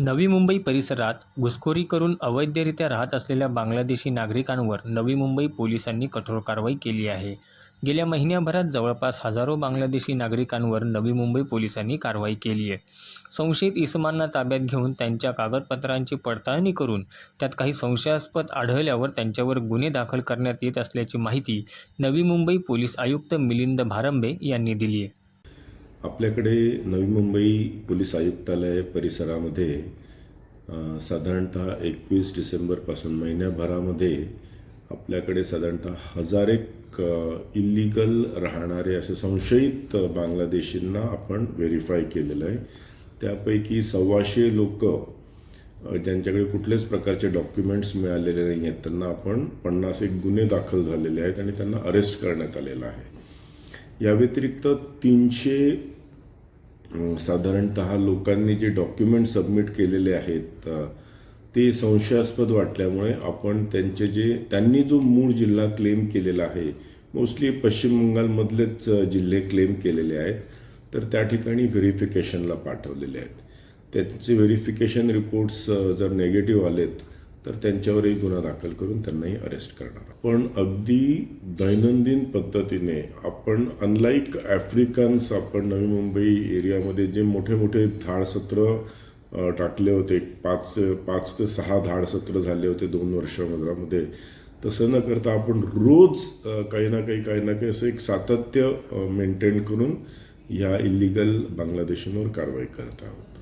नवी मुंबई परिसरात घुसखोरी करून अवैधरित्या राहत असलेल्या बांगलादेशी नागरिकांवर नवी मुंबई पोलिसांनी कठोर कारवाई केली आहे. गेल्या महिन्याभरात जवळपास हजारो बांगलादेशी नागरिकांवर नवी मुंबई पोलिसांनी कारवाई केली आहे. संशयित इसमांना ताब्यात घेऊन त्यांच्या कागदपत्रांची पडताळणी करून त्यात काही संशयास्पद आढळल्यावर त्यांच्यावर गुन्हे दाखल करण्यात येत असल्याची माहिती नवी मुंबई पोलीस आयुक्त मिलिंद भारंबे यांनी दिली आहे. आपल्याकडे नवी मुंबई पोलीस आयुक्तालय परिसरामध्ये साधारणतः एकवीस डिसेंबरपासून महिन्याभरामध्ये आपल्याकडे साधारणतः हजार एक इल्लिगल राहणारे असे संशयित बांगलादेशींना आपण व्हेरीफाय केलेलं आहे. त्यापैकी सव्वाशे लोक ज्यांच्याकडे कुठल्याच प्रकारचे डॉक्युमेंट्स मिळालेले नाही आहेत त्यांना आपण पन्नास एक गुन्हे दाखल झालेले आहेत आणि त्यांना अरेस्ट करण्यात आलेलं आहे. या व्यतिरिक्त तीनशे साधारणतः लोकांनी जे डॉक्युमेंट सबमिट केलेले आहेत ते संशयास्पद वाटल्यामुळे आपण त्यांचे जे त्यांनी जो मूळ जिल्हा क्लेम केलेला आहे मोस्टली पश्चिम बंगालमधलेच जिल्हे क्लेम केलेले आहेत तर त्या ठिकाणी व्हेरिफिकेशनला पाठवलेले आहेत. त्यांचे व्हेरिफिकेशन रिपोर्ट्स जर नेगेटिव्ह आलेत तर त्यांच्यावरही गुन्हा दाखल करून त्यांनाही अरेस्ट करणार पण अगदी दैनंदिन पद्धतीने आपण अनलाईक आफ्रिकन्स आपण नवी मुंबई एरियामध्ये जे मोठे मोठे धाडसत्र टाकले होते पाच पाच ते सहा धाडसत्र झाले होते दोन वर्षामध्ये तसं न करता आपण रोज काही ना काही काही ना काही असं एक सातत्य मेंटेन करून ह्या इलिगल बांगलादेशांवर कारवाई करत आहोत.